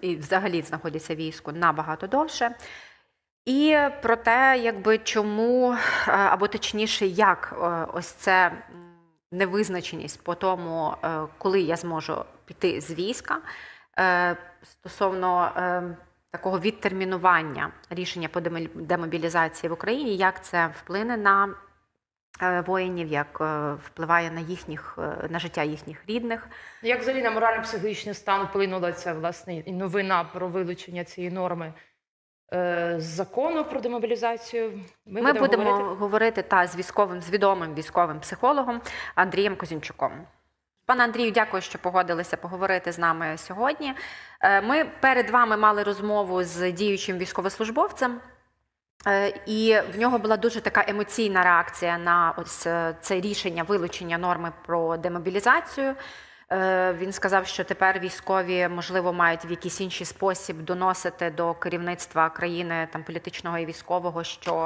і взагалі знаходяться в війську набагато довше. І про те, якби чому, е, або точніше, як е, ось це невизначеність по тому, е, коли я зможу піти з війська стосовно такого відтермінування рішення по демобілі- демобілізації в Україні, як це вплине на воїнів, як е, впливає на їхніх е, на життя їхніх рідних. Як взагалі на морально-психологічний стан вплинула ця власне новина про вилучення цієї норми е, закону про демобілізацію? Ми, ми будемо говорити? говорити та з військовим, з відомим військовим психологом Андрієм Козінчуком. Пане Андрію, дякую, що погодилися поговорити з нами сьогодні. Е, Ми перед вами мали розмову з діючим військовослужбовцем, е, і в нього була дуже така емоційна реакція на ось е, це рішення вилучення норми про демобілізацію. Е, Він сказав, що тепер військові можливо мають в якийсь інший спосіб доносити до керівництва країни там політичного і військового, що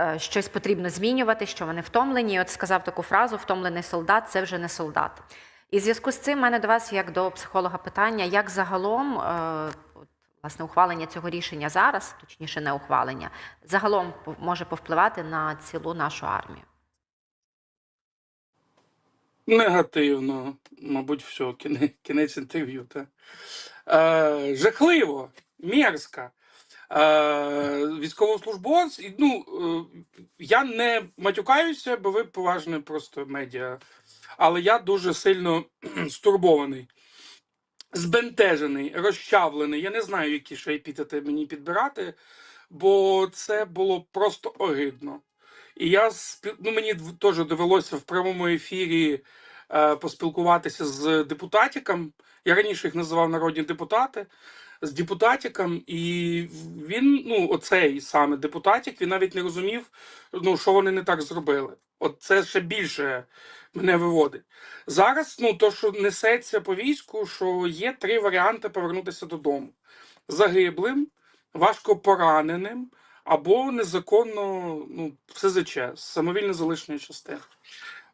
е, щось потрібно змінювати, що вони втомлені. От сказав таку фразу: втомлений солдат це вже не солдат. І в зв'язку з цим в мене до вас, як до психолога, питання, як загалом е, власне ухвалення цього рішення зараз, точніше, не ухвалення, загалом може повпливати на цілу нашу армію. Негативно, мабуть, все, кінець, кінець інтерв'ю. Е, жахливо, мерзко. Е, військовослужбовець, ну, е, я не матюкаюся, бо ви поважне просто медіа. Але я дуже сильно стурбований, збентежений, розчавлений. Я не знаю, які ще епітети мені підбирати, бо це було просто огидно. І я ну, мені теж довелося в прямому ефірі е, поспілкуватися з депутатиком. Я раніше їх називав народні депутати. З депутатиком, і він, ну, оцей саме депутатик, він навіть не розумів, ну, що вони не так зробили. От це ще більше мене виводить. Зараз, ну, то, що несеться по війську, що є три варіанти повернутися додому: загиблим, важко пораненим або незаконно ну, СЗЧ, самовільне залишення частин.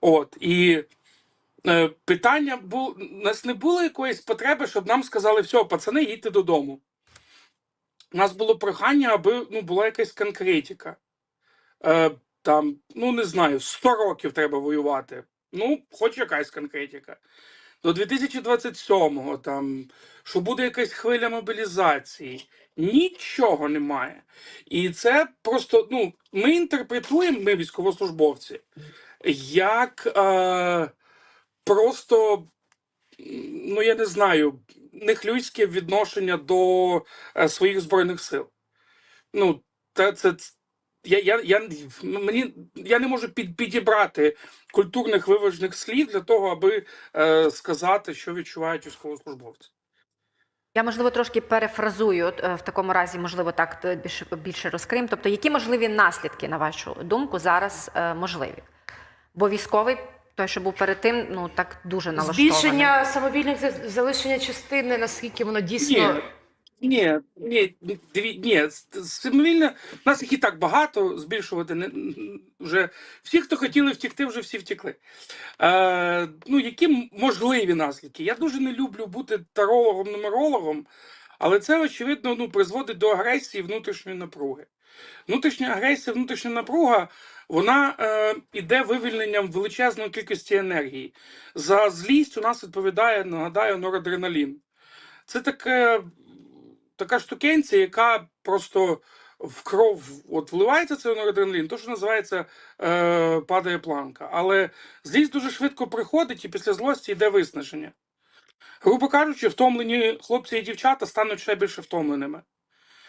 От і питання було: у нас не було якоїсь потреби, щоб нам сказали, все, пацани, їдьте додому. У нас було прохання, аби ну, була якась конкретика. Е, там, ну не знаю, 100 років треба воювати. Ну, хоч якась конкретика. До 2027-го, там, що буде якась хвиля мобілізації. Нічого немає. І це просто, ну, ми інтерпретуємо, ми військовослужбовці, як е, просто, ну я не знаю, нехлюйське відношення до е, своїх збройних сил. Ну, та, це, я, я, я, мені, я не можу під, підібрати культурних виважених слів для того, аби е, сказати, що відчувають військовослужбовці. Я можливо трошки перефразую е, в такому разі, можливо, так більше більше розкрим. Тобто, які можливі наслідки, на вашу думку, зараз е, можливі? Бо військовий, той, що був перед тим, ну так дуже налаштований. Збільшення самовільних залишення частини, наскільки воно дійсно. Ні. Ні, ні, диві, ні, самовільно, нас їх і так багато збільшувати не вже всі, хто хотіли втікти, вже всі втекли. Е, ну, які можливі наслідки? Я дуже не люблю бути тарологом, нумерологом, але це, очевидно, ну, призводить до агресії внутрішньої напруги. Внутрішня агресія, внутрішня напруга, вона е, іде вивільненням величезної кількості енергії. За злість у нас відповідає, нагадаю, норадреналін. Це таке, така штукенція, яка просто в кров от вливається цей норадреналін, то що називається е, падає планка. Але злість дуже швидко приходить, і після злості йде виснаження. Грубо кажучи, втомлені хлопці і дівчата стануть ще більше втомленими.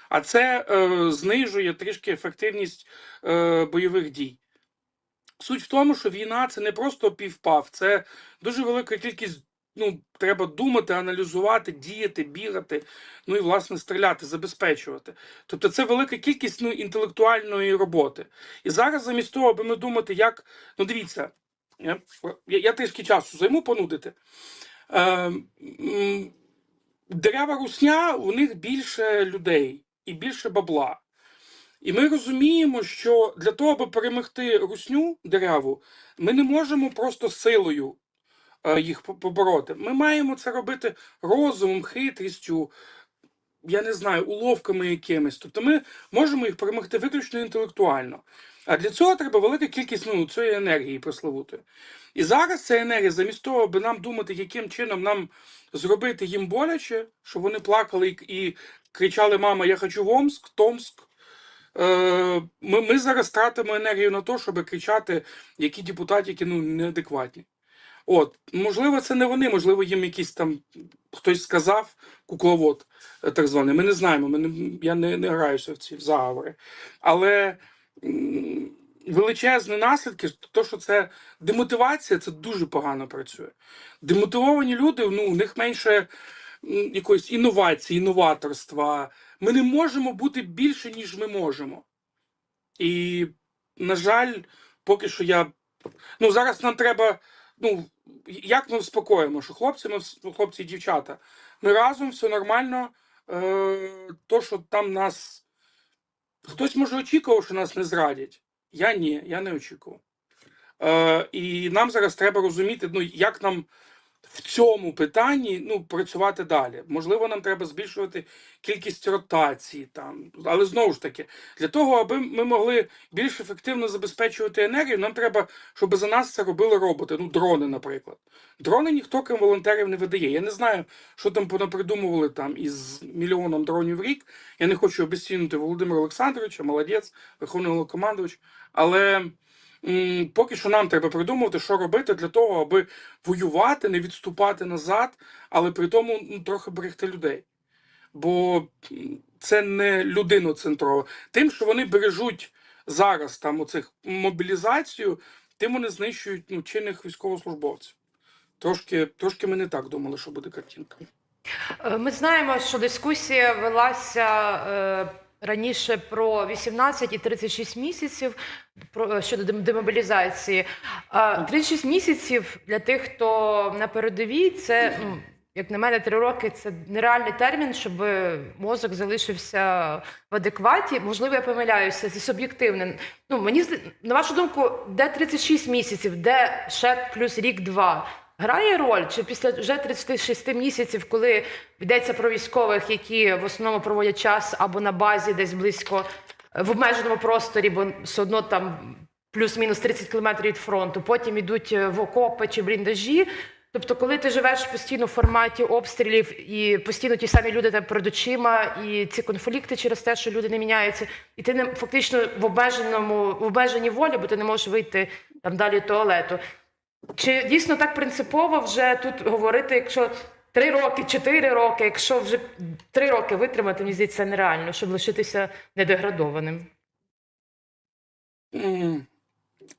А це е, знижує трішки ефективність е, бойових дій. Суть в тому, що війна це не просто півпав, це дуже велика кількість. Ну, треба думати, аналізувати, діяти, бігати, ну і власне стріляти, забезпечувати. Тобто це велика кількість ну, інтелектуальної роботи. І зараз, замість того, аби ми думати, як. Ну, дивіться, я, я, я трішки часу займу понудити. Е, дерева русня, у них більше людей і більше бабла. І ми розуміємо, що для того, аби перемогти русню дереву, ми не можемо просто силою е, їх побороти. Ми маємо це робити розумом, хитрістю, я не знаю, уловками якимись. Тобто ми можемо їх перемогти виключно інтелектуально. А для цього треба велика кількість ну, цієї енергії пресловутої. І зараз ця енергія, замість того, аби нам думати, яким чином нам зробити їм боляче, щоб вони плакали і, кричали: Мама, я хочу в Омск, Томск. Е, ми, ми зараз тратимо енергію на те, щоб кричати, які депутати, які ну, неадекватні. От, можливо, це не вони, можливо, їм якийсь там хтось сказав, кукловод е, так званий. Ми не знаємо, ми не, я не, не граюся в ці заговори. Але величезні наслідки, то, що це демотивація, це дуже погано працює. Демотивовані люди, ну, у них менше якоїсь інновації, інноваторства. Ми не можемо бути більше, ніж ми можемо. І, на жаль, поки що я. Ну, зараз нам треба. Ну, як ми вспокоїмо, що хлопці, ми хлопці і дівчата, ми разом, все нормально. Е, то, що там нас. Хтось може очікував, що нас не зрадять. Я ні, я не очікував. Е, і нам зараз треба розуміти, ну, як нам в цьому питанні ну, працювати далі. Можливо, нам треба збільшувати кількість ротацій там. Але знову ж таки, для того, аби ми могли більш ефективно забезпечувати енергію, нам треба, щоб за нас це робили роботи. Ну, дрони, наприклад. Дрони ніхто крім волонтерів не видає. Я не знаю, що там понапридумували там із мільйоном дронів в рік. Я не хочу обіцінити Володимира Олександровича, молодець, верховний Головнокомандувач. Але поки що нам треба придумувати, що робити для того, аби воювати, не відступати назад, але при тому трохи берегти людей. Бо це не людиноцентрово. Тим, що вони бережуть зараз там оцих мобілізацію, тим вони знищують ну, чинних військовослужбовців. Трошки, трошки ми не так думали, що буде картинка. Е, Ми знаємо, що дискусія велася е, раніше про 18 і 36 місяців про е, щодо дем- демобілізації. А 36 місяців для тих, хто на передовій, це ну. Як на мене, три роки це нереальний термін, щоб мозок залишився в адекваті. Можливо, я помиляюся, це суб'єктивне. Ну мені на вашу думку, де 36 місяців, де ще плюс рік-два? Грає роль чи після вже 36 місяців, коли йдеться про військових, які в основному проводять час або на базі, десь близько е, в обмеженому просторі, бо все одно там плюс-мінус 30 кілометрів від фронту, потім йдуть е, в окопи чи бліндажі. Тобто, коли ти живеш постійно в форматі обстрілів і постійно ті самі люди там перед очима, і ці конфлікти через те, що люди не міняються, і ти не фактично в обмеженому в обмеженій волі, бо ти не можеш вийти там далі туалету. Чи дійсно так принципово вже тут говорити, якщо три роки, чотири роки, якщо вже три роки витримати, мені здається, це нереально, щоб лишитися недеградованим.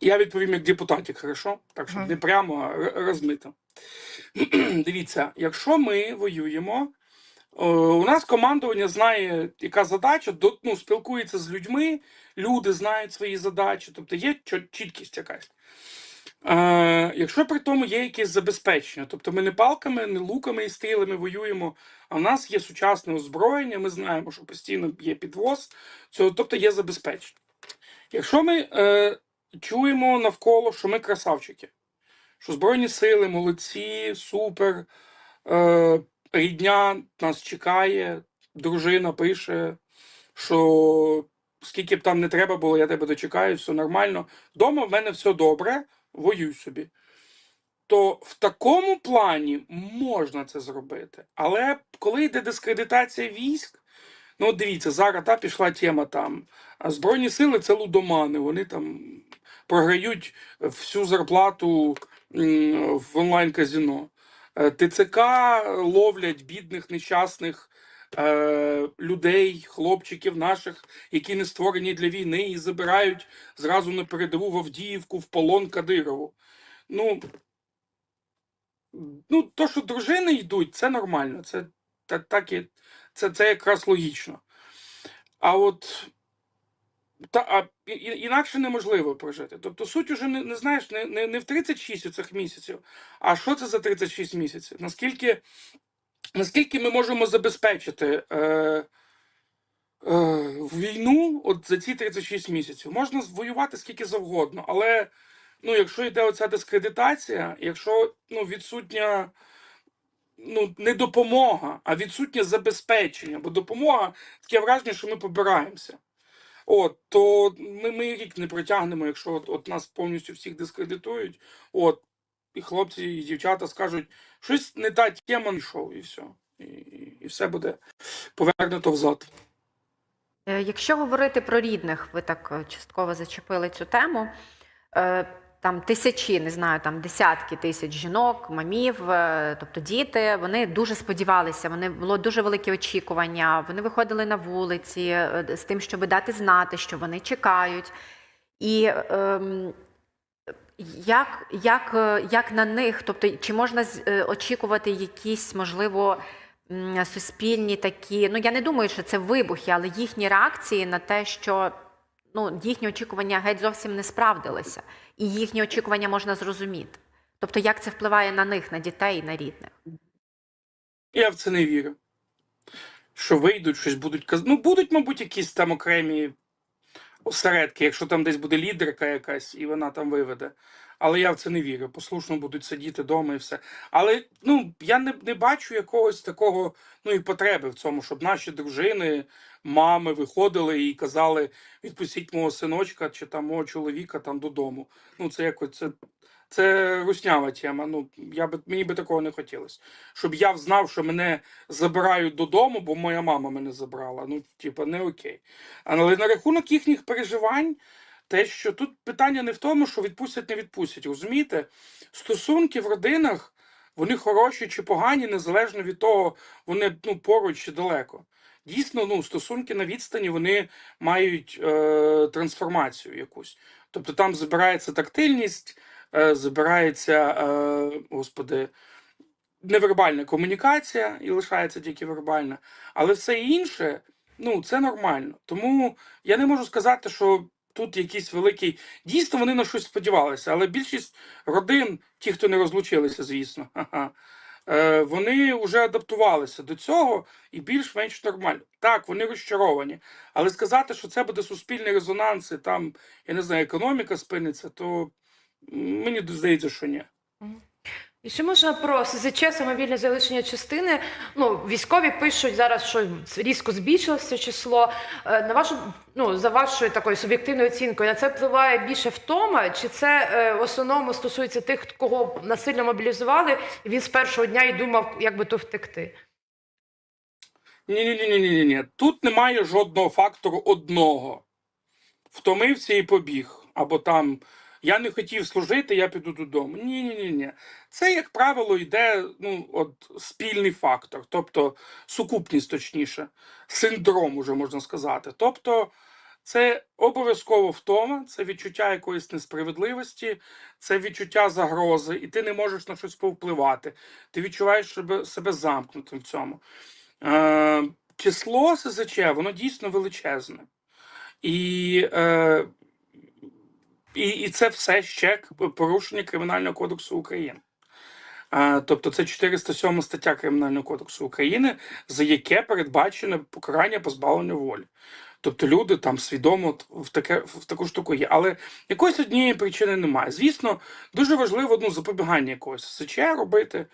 Я відповім як депутатик, хорошо? Так, щоб не прямо, а розмито. Дивіться, якщо ми воюємо, у нас командування знає, яка задача, ну, спілкується з людьми, люди знають свої задачі, тобто є чіткість якась. Е, якщо при тому є якесь забезпечення, тобто ми не палками, не луками і стрілами воюємо, а в нас є сучасне озброєння, ми знаємо, що постійно є підвоз, цього, тобто є забезпечення. Якщо ми е, чуємо навколо, що ми красавчики, що Збройні сили, молодці, супер, е, рідня нас чекає, дружина пише, що скільки б там не треба було, я тебе дочекаю, все нормально. Дома в мене все добре, воюй собі. То в такому плані можна це зробити. Але коли йде дискредитація військ, ну дивіться, зараз та пішла тема там. А Збройні сили це лудомани, вони там програють всю зарплату в онлайн-казино. Е, ТЦК ловлять бідних нещасних е, людей, хлопчиків наших, які не створені для війни, і забирають зразу на передову в Авдіївку в полон Кадирову. Ну, ну то, що дружини йдуть, це нормально. Це, та, так і, це, це якраз логічно. А от та, а, і- інакше неможливо прожити. Тобто суть уже не, не знаєш, не, не, не в 36 цих місяців, а що це за 36 місяців? Наскільки, наскільки ми можемо забезпечити е, е, війну от за ці 36 місяців? Можна воювати скільки завгодно, але ну, якщо йде оця дискредитація, якщо ну, відсутня ну, не допомога, а відсутнє забезпечення. Бо допомога таке враження, що ми побираємося. От, то ми, ми рік не протягнемо, якщо от, от нас повністю всіх дискредитують. От, і хлопці, і дівчата скажуть, щось не та тема йшов, і все. І, і, все буде повернуто взад. Е, Якщо говорити про рідних, ви так е, частково зачепили цю тему. е, Там тисячі, не знаю, там десятки тисяч жінок, мамів, тобто діти, вони дуже сподівалися, вони було дуже велике очікування. Вони виходили на вулиці з тим, щоб дати знати, що вони чекають. І ем, як, як, е, як на них, тобто, чи можна е, очікувати якісь, можливо, суспільні такі, ну я не думаю, що це вибухи, але їхні реакції на те, що ну, їхні очікування геть зовсім не справдилися, і їхні очікування можна зрозуміти. Тобто, як це впливає на них, на дітей на рідних? Я в це не вірю. Що вийдуть, щось будуть казати. Ну, будуть, мабуть, якісь там окремі осередки, якщо там десь буде лідерка якась, і вона там виведе. Але я в це не вірю. Послушно будуть сидіти вдома і все. Але ну, я не, не бачу якогось такого ну, і потреби в цьому, щоб наші дружини, мами виходили і казали: відпустіть мого синочка чи там мого чоловіка там додому. Ну, це якось це, це руснява тема. Ну, я би, мені би такого не хотілося. Щоб я знав, що мене забирають додому, бо моя мама мене забрала. Ну, типа, не окей. Але на рахунок їхніх переживань, те, що тут питання не в тому, що відпустять, не відпустять. Розумієте? Стосунки в родинах, вони хороші чи погані, незалежно від того, вони ну, поруч чи далеко. Дійсно, ну, стосунки на відстані вони мають е, трансформацію якусь. Тобто там збирається тактильність, збирається, е, господи, невербальна комунікація і лишається тільки вербальна, але все інше, ну, це нормально. Тому я не можу сказати, що тут якийсь великий. Дійсно, вони на щось сподівалися, але більшість родин, ті, хто не розлучилися, звісно, е, вони вже адаптувалися до цього і більш-менш нормально. Так, вони розчаровані. Але сказати, що це буде суспільний резонанс, і там, я не знаю, економіка спиниться, то мені здається, що ні. І ще можна про СЗЧ, самовільне залишення частини. Ну, військові пишуть зараз, що різко збільшилося число. Е, На вашу, ну, за вашою такою суб'єктивною оцінкою, на це впливає більше втома, чи це е, в основному стосується тих, кого насильно мобілізували, і він з першого дня і думав, як би то втекти? Ні, ні, ні, ні, ні, ні. Тут немає жодного фактору одного. Втомився і побіг. Або там я не хотів служити, я піду додому. Ні, ні, ні, ні. Це, як правило, йде ну, от, спільний фактор, тобто сукупність, точніше, синдром, уже можна сказати. Тобто, це обов'язково втома, це відчуття якоїсь несправедливості, це відчуття загрози, і ти не можеш на щось повпливати. Ти відчуваєш себе, себе замкнутим в цьому. Е, число СЗЧ, воно дійсно величезне. І, е, і, і це все ще порушення Кримінального кодексу України. А, тобто це 407 стаття Кримінального кодексу України, за яке передбачено покарання позбавлення волі. Тобто люди там свідомо в таке в таку штуку є. Але якоїсь однієї причини немає. Звісно, дуже важливо ну, запобігання якогось СЧ робити,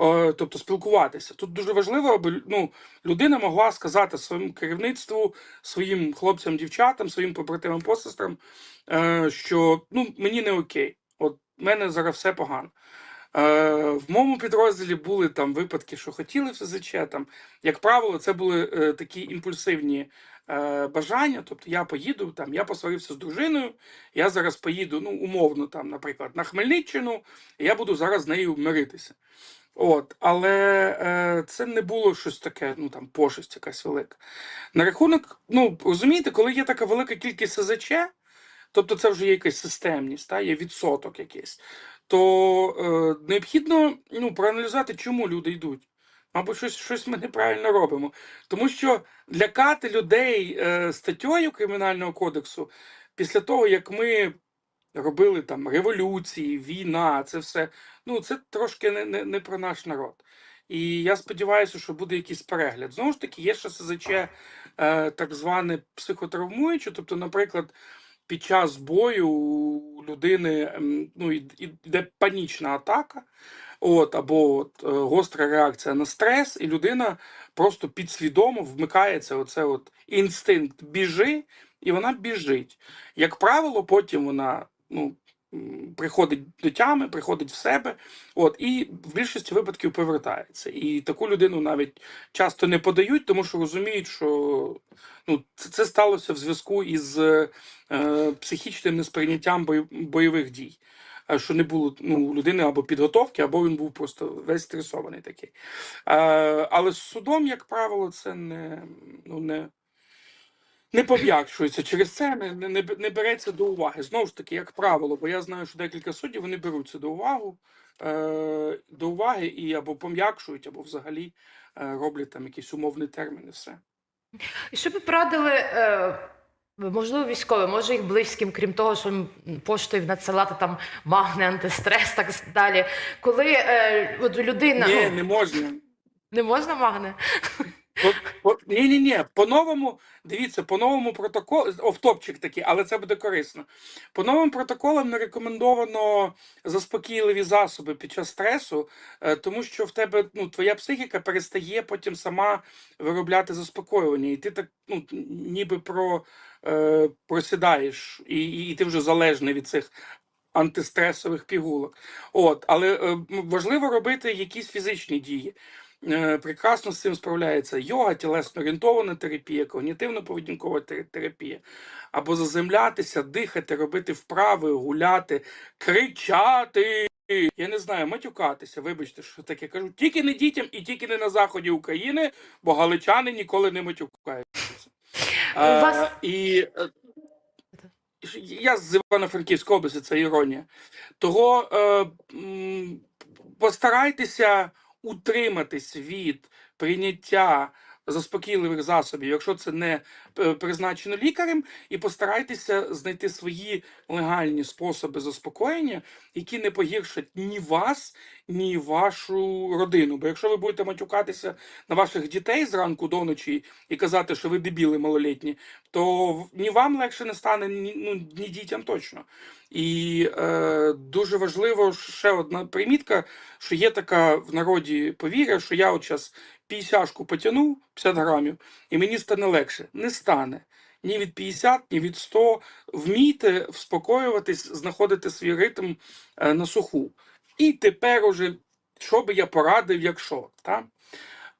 е, тобто спілкуватися. Тут дуже важливо, аби ну, людина могла сказати своєму керівництву, своїм хлопцям, дівчатам, своїм побратимам, посестрам, е, що ну, мені не окей. От в мене зараз все погано. Е, в моєму підрозділі були там випадки, що хотіли в СЗЧ. Там, як правило, це були е, такі імпульсивні е, бажання. Тобто я поїду, там, я посварився з дружиною, я зараз поїду, ну, умовно, там, наприклад, на Хмельниччину, і я буду зараз з нею миритися. От, але е, це не було щось таке, ну там пошесть якась велика. На рахунок, ну розумієте, коли є така велика кількість СЗЧ, тобто це вже є якась системність, та, є відсоток якийсь, то е, необхідно ну, проаналізувати, чому люди йдуть. Мабуть, щось, щось ми неправильно робимо. Тому що лякати людей е, статтєю Кримінального кодексу після того, як ми робили там революції, війна, це все, ну це трошки не, не, не про наш народ. І я сподіваюся, що буде якийсь перегляд. Знову ж таки, є ще СЗЧ е, так зване психотравмуюче, тобто, наприклад, під час бою у людини ну, йде панічна атака. От, або от, е, гостра реакція на стрес, і людина просто підсвідомо вмикається оце от інстинкт біжи, і вона біжить. Як правило, потім вона ну, приходить до тями, приходить в себе, от, і в більшості випадків повертається. І таку людину навіть часто не подають, тому що розуміють, що ну, це, це сталося в зв'язку із е, психічним несприйняттям бой, бойових дій. Е, Що не було ну, у людини або підготовки, або він був просто весь стресований такий. Е, але з судом, як правило, це не, ну, не, не пом'якшується через це, не, не, не- береться до уваги. Знову ж таки, як правило, бо я знаю, що декілька суддів вони беруться до уваги, е, до уваги і або пом'якшують, або взагалі роблять там якісь умовні терміни. Все. І що ви порадили, можливо, військовим, може їх близьким, крім того, що їм поштою надсилати там магне, антистрес, так далі. Коли е, от людина Ні, ну, не можна. не можна магне? Ні, ні, ні. По-новому, дивіться, по новому протоколу, офтопчик такий, але це буде корисно. По новим протоколам не рекомендовано заспокійливі засоби під час стресу, е, тому що в тебе ну, твоя психіка перестає потім сама виробляти заспокоювання, і ти так ну, ніби про, е, просідаєш, і, і, і ти вже залежний від цих. Антистресових пігулок. От, але е, важливо робити якісь фізичні дії. Е, прекрасно з цим справляється йога, тілесно орієнтована терапія, когнітивно-поведінкова терапія. Або заземлятися, дихати, робити вправи, гуляти, кричати. Я не знаю, матюкатися. Вибачте, що таке кажу. Тільки не дітям і тільки не на заході України, бо галичани ніколи не матюкаються. У вас- Е, і е, я з Івано-Франківської області, це іронія. Того е, постарайтеся утриматись від прийняття заспокійливих засобів, якщо це не е, призначено лікарем, і постарайтеся знайти свої легальні способи заспокоєння, які не погіршать ні вас, ні вашу родину. Бо якщо ви будете матюкатися на ваших дітей зранку до ночі і казати, що ви дебіли малолітні, то ні вам легше не стане, ні, ну, ні дітям точно. І е, дуже важливо ще одна примітка, що є така в народі повір'я, що я от зараз п'ятдесятку потягну 50 грамів, і мені стане легше. Не стане. Ні від 50, ні від 100. Вмійте вспокоюватись, знаходити свій ритм е, на суху. І тепер уже, що би я порадив, якщо. Та?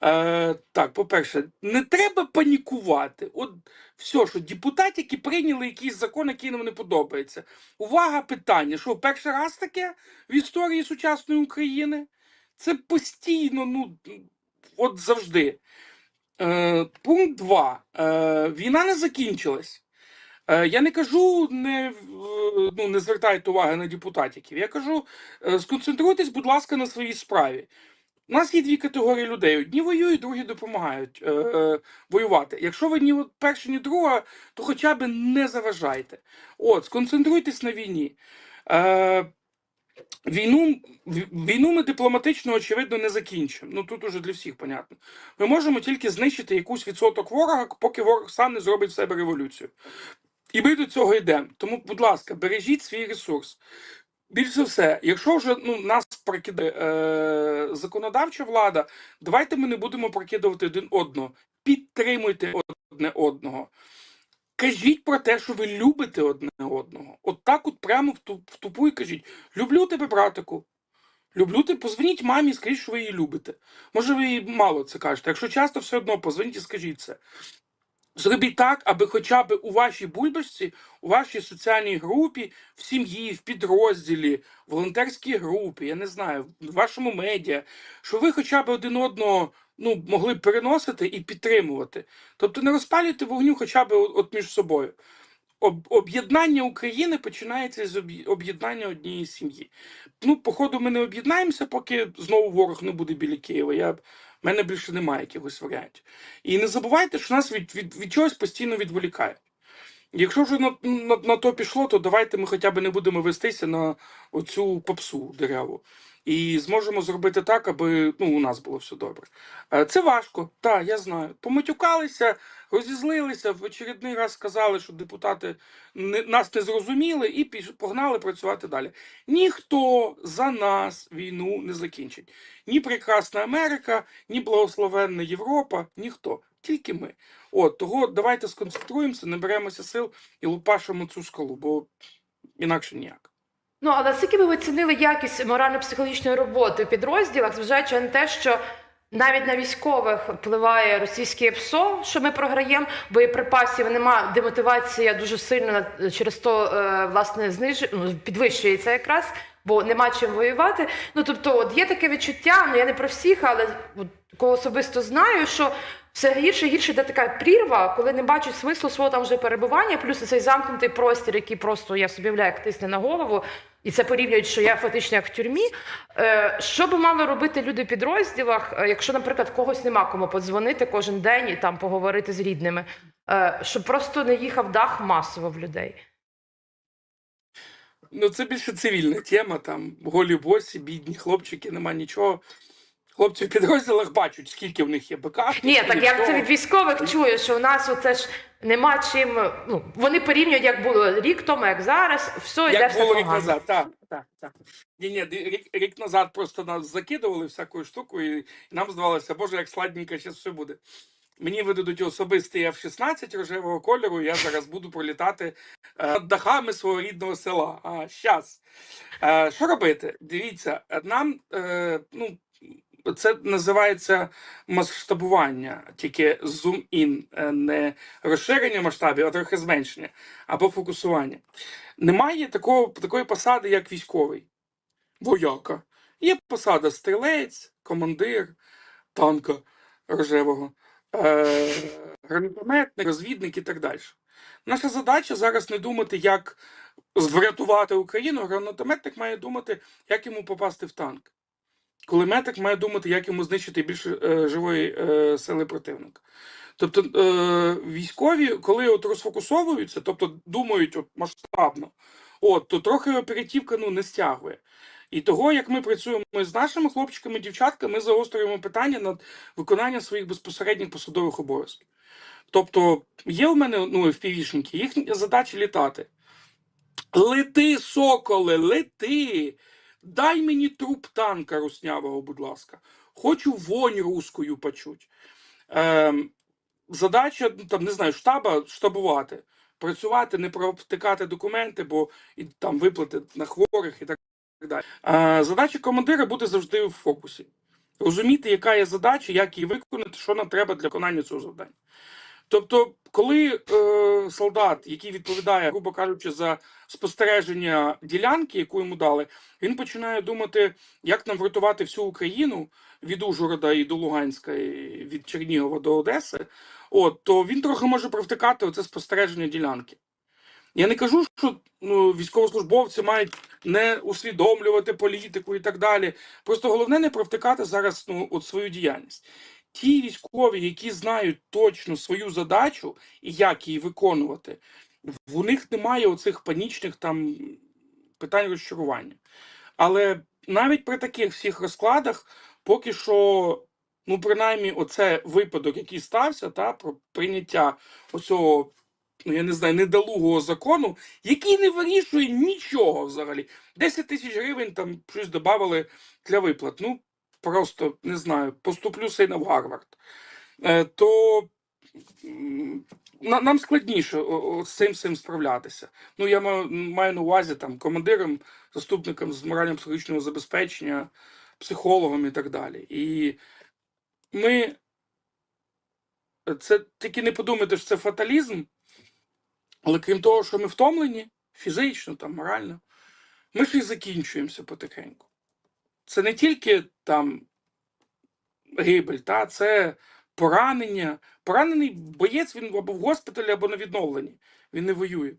Е, так, по-перше, не треба панікувати. От все, що депутатики прийняли якийсь закон, який нам не подобається. Увага, питання: що перший раз таке в історії сучасної України? Це постійно, ну от завжди. Е, пункт 2. Е, війна не закінчилась. Е, я не кажу, не, ну, не звертайте уваги на депутатів. Я кажу, сконцентруйтесь, будь ласка, на своїй справі. У нас є дві категорії людей: одні воюють, другі допомагають е, е, воювати. Якщо ви ні перша, ні друга, то хоча б не заважайте. От, сконцентруйтесь на війні. Е, Війну, війну ми дипломатично, очевидно, не закінчимо. Ну тут уже для всіх понятно. Ми можемо тільки знищити якусь відсоток ворога, поки ворог сам не зробить в себе революцію. І ми до цього йдемо. Тому, будь ласка, бережіть свій ресурс. Більш за все, якщо вже ну, нас прокидає е, законодавча влада, давайте ми не будемо прокидувати один одного. Підтримуйте одне одного. Кажіть про те, що ви любите одне одного. От так от прямо в, ту, в тупу і кажіть: люблю тебе, братику. Люблю тебе, позвоніть мамі, скажіть, що ви її любите. Може, ви їй мало це кажете. Якщо часто, все одно позвоніть і скажіть це. Зробіть так, аби хоча б у вашій бульбашці, у вашій соціальній групі, в сім'ї, в підрозділі, волонтерській групі, я не знаю, в вашому медіа, що ви хоча б один одного ну, могли б переносити і підтримувати. Тобто не розпалюйте вогню хоча б от між собою. Об, об'єднання України починається з об'єднання однієї сім'ї. Ну, походу, ми не об'єднаємося, поки знову ворог не буде біля Києва. Я, в мене більше немає якихось варіантів. І не забувайте, що нас від, від, від чогось постійно відволікають. Якщо вже на, на, на то пішло, то давайте ми хоча б не будемо вестися на оцю попсу дереву. І зможемо зробити так, аби ну, у нас було все добре. Е, Це важко, так, я знаю. Поматюкалися, розізлилися, в очередний раз сказали, що депутати не, нас не зрозуміли і піш- погнали працювати далі. Ніхто за нас війну не закінчить. Ні прекрасна Америка, ні благословенна Європа, ніхто. Тільки ми. От того давайте сконцентруємося, наберемося сил і лупашимо цю скалу, бо інакше ніяк. Ну, але наскільки ви оцінили якість морально-психологічної роботи в підрозділах, зважаючи на те, що навіть на військових впливає російське ПСО, що ми програємо, боєприпасів немає, демотивація дуже сильно через то е, власне зниж... ну, підвищується якраз, бо нема чим воювати. Ну тобто, от є таке відчуття, ну я не про всіх, але от, кого особисто знаю, що все гірше гірше йде така прірва, коли не бачать смислу свого там вже перебування, плюс цей замкнутий простір, який просто я собі уявляю, як тисне на голову. І це порівнюють, що я фактично як в тюрмі. Е, Що би мали робити люди в підрозділах, е, якщо, наприклад, когось нема кому подзвонити кожен день і там поговорити з рідними, е, щоб просто не їхав дах масово в людей? Ну, це більше цивільна тема, там голі босі, бідні хлопчики, нема нічого. Хлопці в підрозділах бачать, скільки в них є БК. Ні, так я це від військових чую, що у нас оце ж нема чим. Ну вони порівнюють, як було рік тому, як зараз. Все йде Як все було рік погано. назад, так, так, так. Ні, ні, рік, рік назад просто нас закидували всякою штукою, і нам здавалося, боже, як сладненько зараз все буде. Мені видадуть особистий F-16 рожевого кольору, я зараз буду пролітати е, над дахами свого рідного села. А щас. Е, що робити? Дивіться, нам е, ну, це називається масштабування, тільки зум-ін, е, не розширення масштабів, а трохи зменшення або фокусування. Немає такого, такої посади, як військовий вояка. Є посада стрілець, командир танка рожевого, е, гранатометник, розвідник і так далі. Наша задача зараз не думати, як врятувати Україну. Гранатометник має думати, як йому попасти в танк. Кулеметник має думати, як йому знищити більше живої е, сили противника. Тобто е, військові, коли от розфокусовуються, тобто думають от масштабно, от, то трохи оперативка ну, не стягує. І того, як ми працюємо з нашими хлопчиками, дівчатками, ми загострюємо питання над виконанням своїх безпосередніх посадових обов'язків. Тобто, є в мене ну, впівішники, їхня задача літати. Лети, соколе, лети. Дай мені труп танка руснявого, будь ласка. Хочу вонь рускою почуть. Ем, задача, ну, там, не знаю, штаба штабувати, працювати, не провтикати документи, бо і там виплати на хворих і так далі. Е, задача командира бути завжди в фокусі. Розуміти, яка є задача, як її виконати, що нам треба для виконання цього завдання. Тобто, коли е, солдат, який відповідає, грубо кажучи, за спостереження ділянки, яку йому дали, він починає думати, як нам врятувати всю Україну від Ужгорода і до Луганська, і від Чернігова до Одеси, от, то він трохи може провтикати оце спостереження ділянки. Я не кажу, що ну, військовослужбовці мають не усвідомлювати політику і так далі. Просто головне не провтикати зараз ну, от свою діяльність. Ті військові, які знають точно свою задачу і як її виконувати, в них немає оцих панічних там питань розчарування. Але навіть при таких всіх розкладах, поки що, ну принаймні, оце випадок, який стався, та про прийняття оцього, ну я не знаю, недолугого закону, який не вирішує нічого взагалі. 10 тисяч гривень там щось додавали для виплат. Ну просто не знаю, поступлю сина в Гарвард. Е, то нам складніше з цим всім справлятися. Ну, я маю, на увазі там командиром, заступником з морально-психологічного забезпечення, психологом і так далі. І ми це тільки не подумайте, що це фаталізм, але крім того, що ми втомлені фізично, там, морально, ми ж і закінчуємося потихеньку. Це не тільки там гибель, та це поранення. Поранений боєць він або в госпіталі, або на відновленні. Він не воює.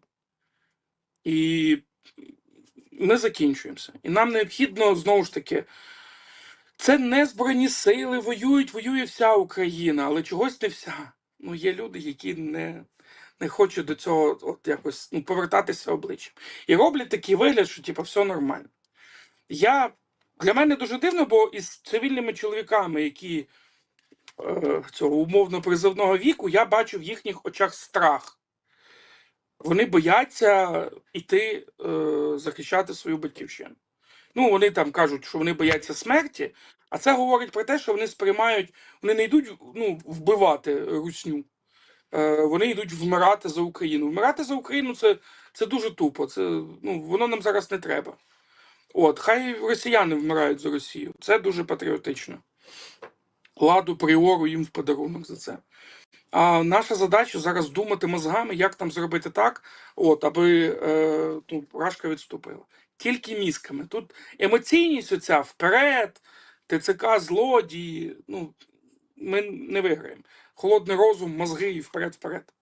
І ми закінчуємося. І нам необхідно знову ж таки. Це не збройні сили воюють, воює вся Україна, але чогось не вся. Ну, є люди, які не, не хочуть до цього от якось ну, повертатися обличчям. І роблять такий вигляд, що типу, все нормально. Я Для мене дуже дивно, бо із цивільними чоловіками, які е, цього умовно призовного віку, я бачу в їхніх очах страх. Вони бояться йти е, захищати свою батьківщину. Ну, вони там кажуть, що вони бояться смерті, а це говорить про те, що вони сприймають, вони не йдуть ну, вбивати русню. Е, вони йдуть вмирати за Україну. Вмирати за Україну це, це дуже тупо. Це, ну, воно нам зараз не треба. От, хай росіяни вмирають за Росію. Це дуже патріотично. Ладу пріору їм в подарунок за це. А наша задача зараз думати мозгами, як там зробити так, от, аби е, ну, Рашка відступила. Тільки мізками. Тут емоційність оця вперед, ТЦК, злодії. Ну, ми не виграємо. Холодний розум, мозги і вперед-вперед.